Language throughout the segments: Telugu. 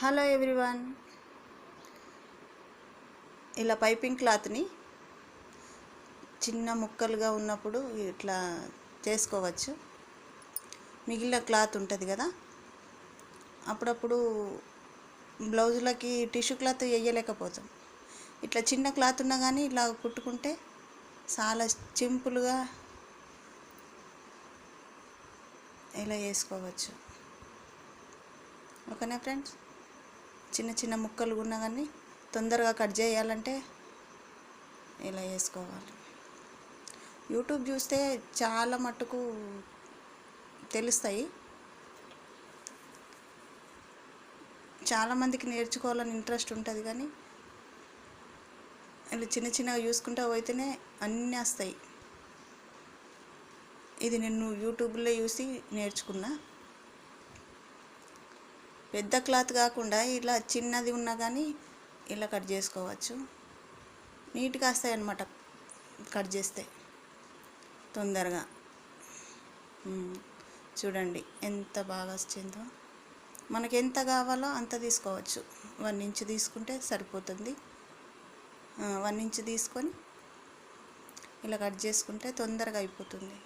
Hello everyone. ఇలా పైపింగ్ క్లాత్ని చిన్న ముక్కలుగా ఉన్నప్పుడు ఇట్లా చేసుకోవచ్చు. మిగిలిన క్లాత్ ఉంటుంది కదా. అప్పుడప్పుడు బ్లౌజులకి టిష్యూ క్లాత్ వేయలేకపోతాం. ఇట్లా చిన్న క్లాత్ ఉన్నా కానీ ఇలా కుట్టుకుంటే చాలా సింపుల్గా ఇలా వేసుకోవచ్చు ఓకేనా ఫ్రెండ్స్? చిన్న చిన్న ముక్కలు ఉన్నా కానీ తొందరగా కట్ చేయాలంటే ఇలా వేసుకోవాలి యూట్యూబ్ చూస్తే చాలా మట్టుకు తెలుస్తాయి. చాలామందికి నేర్చుకోవాలని ఇంట్రెస్ట్ ఉంటుంది కానీ ఇలా చిన్న చిన్నగా చూసుకుంటా పోతేనే అన్నీ వస్తాయి. ఇది నేను యూట్యూబ్లో చూసి నేర్చుకున్నా. పెద్ద క్లాత్ కాకుండా ఇలా చిన్నది ఉన్నా కానీ ఇలా కట్ చేసుకోవచ్చు. నీట్గా వస్తాయి అన్నమాట కట్ చేస్తే తొందరగా. చూడండి ఎంత బాగా వచ్చిందో. మనకి ఎంత కావాలో అంత తీసుకోవచ్చు. వన్ ఇంచ్ తీసుకుంటే సరిపోతుంది. వన్ ఇంచ్ తీసుకొని ఇలా కట్ చేసుకుంటే తొందరగా అయిపోతుంది.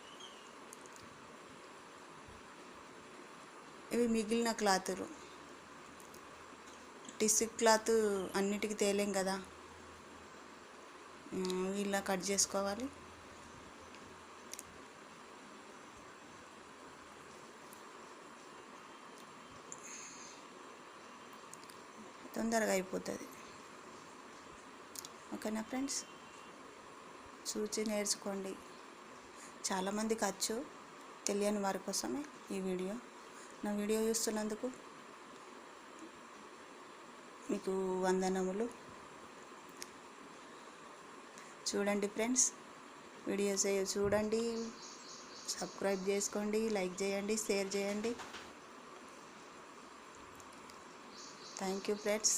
ఇవి మిగిలిన క్లాతులు. టిష్యూ క్లాత్ అన్నిటికీ తేలేం కదా. ఇలా కట్ చేసుకోవాలి. తొందరగా అయిపోతుంది. ఓకేనా ఫ్రెండ్స్? చూచి నేర్చుకోండి. చాలామందికి వచ్చు తెలియని వారి కోసమే ఈ వీడియో. నా వీడియో చూస్తున్నందుకు మీకు వందనములు. చూడండి ఫ్రెండ్స్ వీడియోస్ చూడండి సబ్స్క్రైబ్ చేసుకోండి లైక్ చేయండి షేర్ చేయండి. Thank you friends.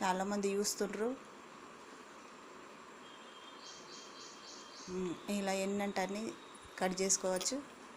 చాలామంది చూస్తుండ్రు. ఇలా ఎన్నంటే కట్ చేసుకోవచ్చు.